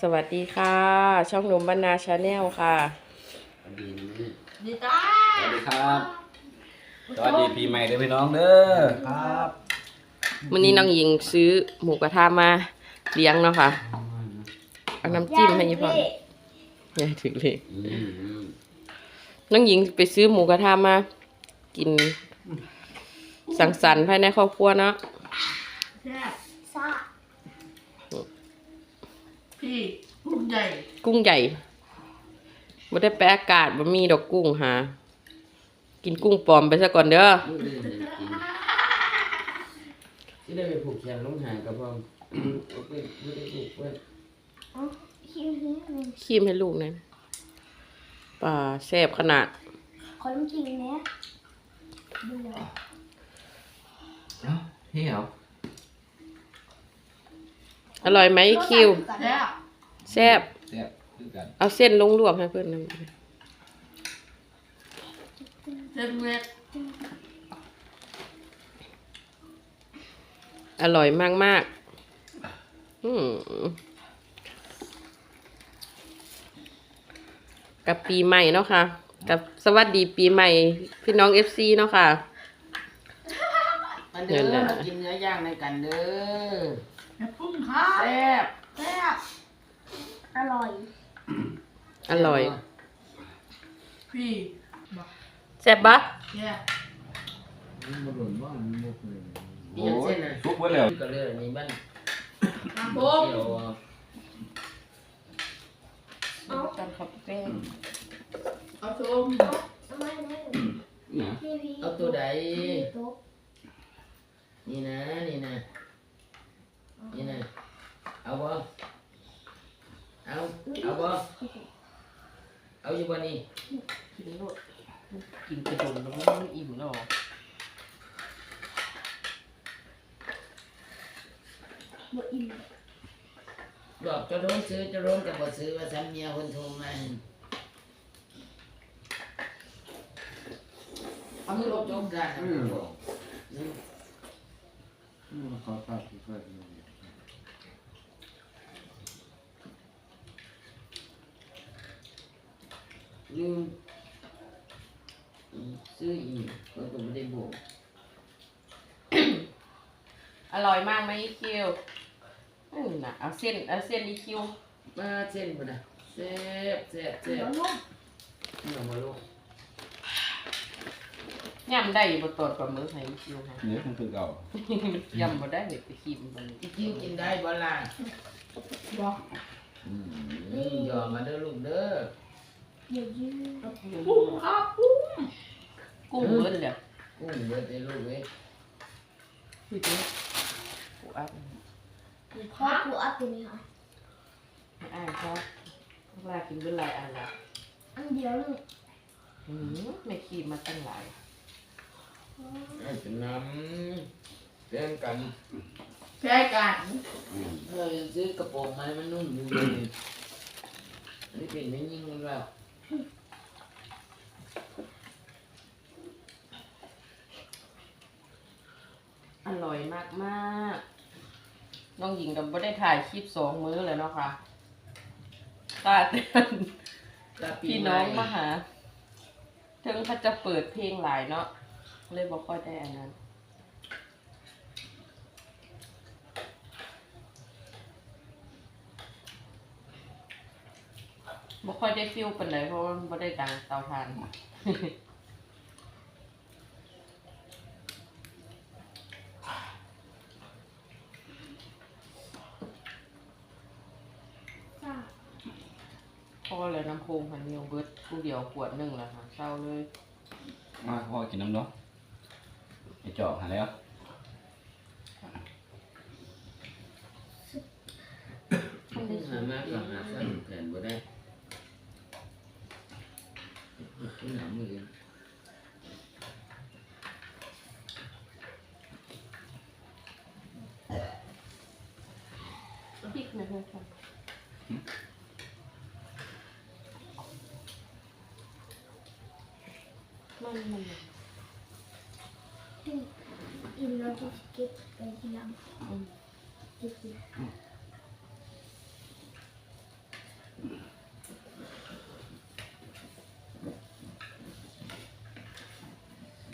สวัสดีค่ะ ช่องหนุ่มบรรณาชาแนลค่ะ สวัสดีนะแม่ดีจ้าสวัสดีครับสวัสดีปีใหม่เด้อพี่น้องเด้อครับวันนี้น้องหญิงซื้อหมูกระทะมาเลี้ยงเนาะค่ะเอาน้ำจิ้มให้ยี่พ่อใหญ่ถึงเลยอืมอืมน้องหญิงไปซื้อหมูกระทะมากิน สังสรรค์ภายในครอบครัวเนาะ แซ่บ พี่กุ้งใหญ่กุ้งใหญ่บ่ได้ไปอากาศบ่มีดอกกุ้งหา กินกุ้งปลอมไปซะก่อนเด้อลูกเล่นเลยกินที่ได้ไปผูกแขนลงหากับพ่อเอาไปไม่ได้ผูกเพื่อนคิวนี้หนึ่งคีมให้ลูกหนะปลาแซ่บขนาด ขอลองกินเนี้ยดูเลยเอ้าเฮ้ยเหรออร่อยไหมคิว แซ่บ แซ่บแซ่บคือกันเอาเส้นลงลวกให้เพื่อนนะเส้นเล็กอร่อยมากมากๆอืมกับปีใหม่เนาะค่ะ กับสวัสดีปีใหม่ พี่น้องเอฟซีเนาะค่ะมาเด้อมากินเนื้อย่างในกันเด้อ แซ่บกุ้งครับ แซ่บ แซ่บ อ ร่อย อร่อย พี่บอกแซ่บปะแซ่บมันหล่นว่ามันมุกเลยมีอย่างเส้นนะทุกวันแล้วก็เลยมีบ้านน้ำเโบ๊กกี่ยวอะเอากันขับแป้งเอาชมเอามาเลยเนี่ยพี่พี่เอาตัวใดโต๊ะนี่นะนี่นะ นี่นะ เอาบ่เอา เอาบ่ เอาอยู่บ่นี่กินโลดกินกระดมแล้วมันอิ่มแล้วเหรอบะอิ่มบอกจะร้องซื้อจะร้องกับบ่ซื้อว่าซ้ำเมียคนโทรมาเอามือลบจงกันนะบอกมันขอตัดที่ค่อยเลยลืมซื้ออีกก็ต้องไม่ได้บอกอร่อยมากไหมอีคิวอืมนะเอาเส้นเอาเส้นอีคิวมาเส้นพุ่นน่ะแซ่บแซ่บแซ่เดี๋ยบวนุ่มเอามาลูกย่ำได้บ่ตอดปลาหมึกให้อีคิวค่ะเนี่ยมันคือเก่าย่ำบ่ได้เด็กไปขีมมันอีกิ้วกินได้บ่ล่ะบอกอืมยอมมาเด้อลูกเด้อ เดี๋ยวยืดกุ้งครับกุ้งกุ้งเบิ้ลเลยกุ้งเบิดไอ้ลูกเอ้ยพี่เจ๊กูอัพพอปูอัพตัวนี้ค่ะไม่อ่านครับเวลากินเป็นหลายอันละอันเดียวนึงอืมไม่ขีมมาตั้งหลายเอาจะนำเรื่องกันแซ่กันเราจะซื้อกระโปรงมามันนุ่มอยู่เลยอันนี้เป็นไม่ยิ่งมันแล้ว อร่อย มาก น้องหญิงกับไม่ได้ถ่ายคลิปสองมื้อเลยเนาะค่ะตาเตือนพี่น้องมาหาถึงเขาจะเปิดเพลงหลายเนาะ เลยบอกค่อยได้อันนั้นบ่ค่อยได้ฟิลปานใดเพราะว่าบ่ได้ดังเตาถ่าน ซ่า พอแล้วน้ำโคงพันเดียวเบิ ดผู้เดียวขวดหนึ่งแล้วค่ะเศร้าเลยมาพ่อกินน้ำเนาะไอจอกหาแล้วหามากก็หาสั้นแขนบ่ได้หนามือพริกนะเพื่อนค่ะ In order to get very young.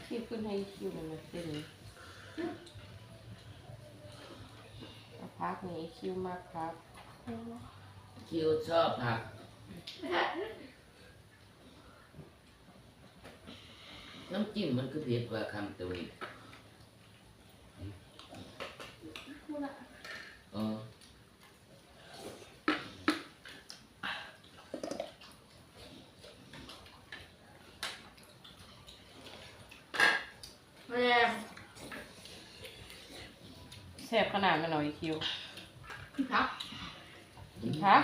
Keep an eye human with Billy. พักนี้คิวมากครับ คิวชอบผัก น้ำจิ้มมันคือเผ็ดกว่าคำตัวนี้เออแม่แซ่บขนาดมันหน่อยคิวครับ ครับ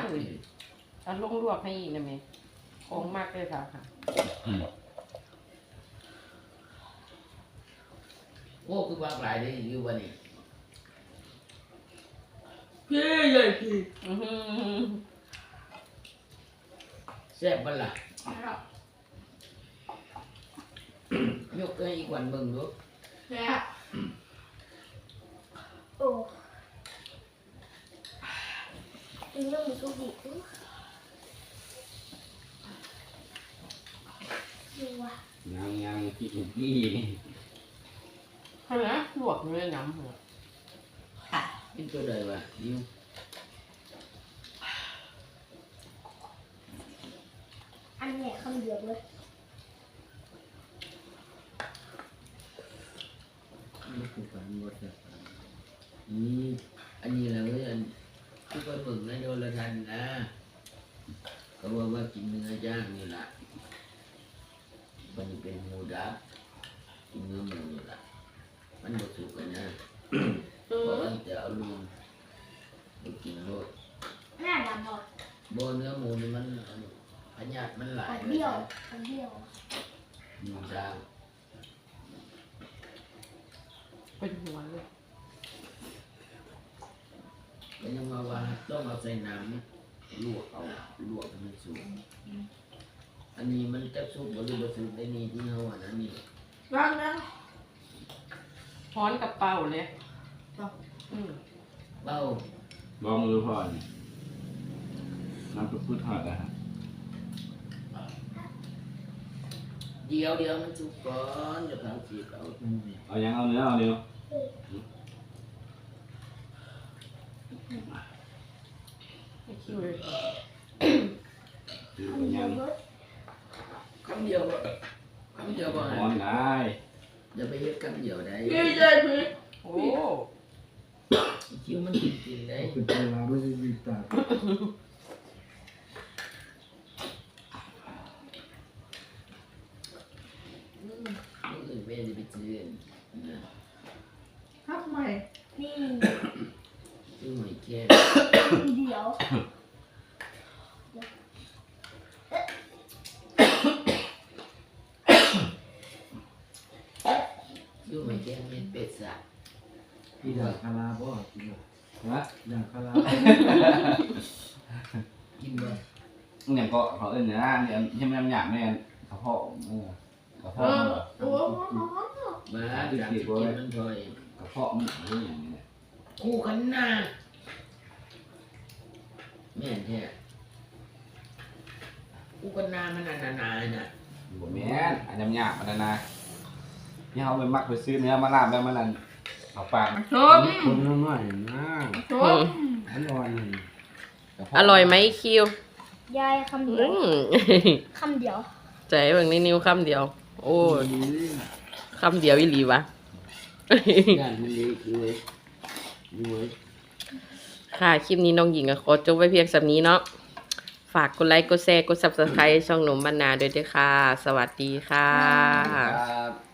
เอาลงลวกให้อีกนะเมย์โค้งมากเลยค่ะค่ะ อืม โอ้คือว่าหลายได้อยู่วันนี้พี่ใหญ่พี่อื้อหือแซ่บบันล่ะครับยกให้อีกวันเบิ่งดูแซ่บโอ้ยเรื่องมันก็ดีดูว่ะยังยังพี่อีกพี่ เห็นไหมลวกด้วยน้ำเหรอ เป็นตัวใดวะยิวอันเนี้ยคำเดียวเลยลูกผู้กันหมดเลยนี่อันนี้แหละเว้ยอันที่คนเบิ่งนะโยละทันนะเขาว่าว่ากินเนื้อย่างนี่แหละมันเป็นหมูดับกินเนื้อหมูนี่แหละมันบดสุกกันนะเอเพราะอว่าจะเอาลุงไปกินโลดหน้าดำหมดโบเนื้อหมูนี่มันพยาธิมันหลายเดียวเดียวหมูดาวเป็นหัวเลยก็ยังมาว่าต้องเอาใส่น้ำลวกเอาลวกมันสุกอันนี้มันจะสุกบรือบ่สุกได้นี่ที่เฮาอะนะนี่ร้านนั้นฮ้อนกระเป๋าเลย อืมเบ้าลองมือพ่อนี่น้ำพูดทอดนะฮะเดี๋ยวเดี๋ยวมันสุกก่อนเดี๋ยวเขาสิเอาเอายังเอาเนื้อเอาเนื้อให้คิวเลยคือคำเดียัยวงเลยคำเดียวบ่คำเดียวบ่ร้อฮะนได้อย่าไปเฮ็ดคำเดียวได้พี่ใหญ่พี่โอ้ คิวมันกินกินได้เป็นเวลาไม่ได้รีบตัดมื้ออื่นแม่จะไปซื้อนะครับใหม่นี่ซื้อหอยแครงคำเดียวซื้อหอยแครงเม็ดเป็ดสะพี่อยาคาราบ่กินบ่นะอยาคารากินบ่อย่างก็เขาเอิ้นเนี่ยนะเนี่ยยังไม่หยาบแม่กระเพาะเออกระเพาะมันเหรอโอ้โหมาจากที่กินมันพอยกระเพาะมันอะไรอย่างเงี้ยคู่กันหน้าแม่นแท้คู่กันหน้ามันนานๆน่ะบ่แม่นอันยำหยาบอันนั้นนะนี่เขาไปมักไปซื้อเนื้อมาลาบแล้วมันนั่น เอาปากชมคนน้อยๆนะชมอันอ่อนนี่กระเพาะอร่อยไหมคิวยายคำเดียอืวมคำเดียวใจเบิ่งในนิ้วคำเดียว โอ้ยดีคำเดียวอีหลีวะงานมันดีคือเว้ยดูเว้ยค่ะ คลิปนี้น้องหญิงก็ขอจบไว้เพียงสำนี้เนาะฝากกดไลค์กดแชร์กด subscribe ช่องหนุ่มบรรณาด้วยด้วยค่ะ สวัสดีค่ะครับ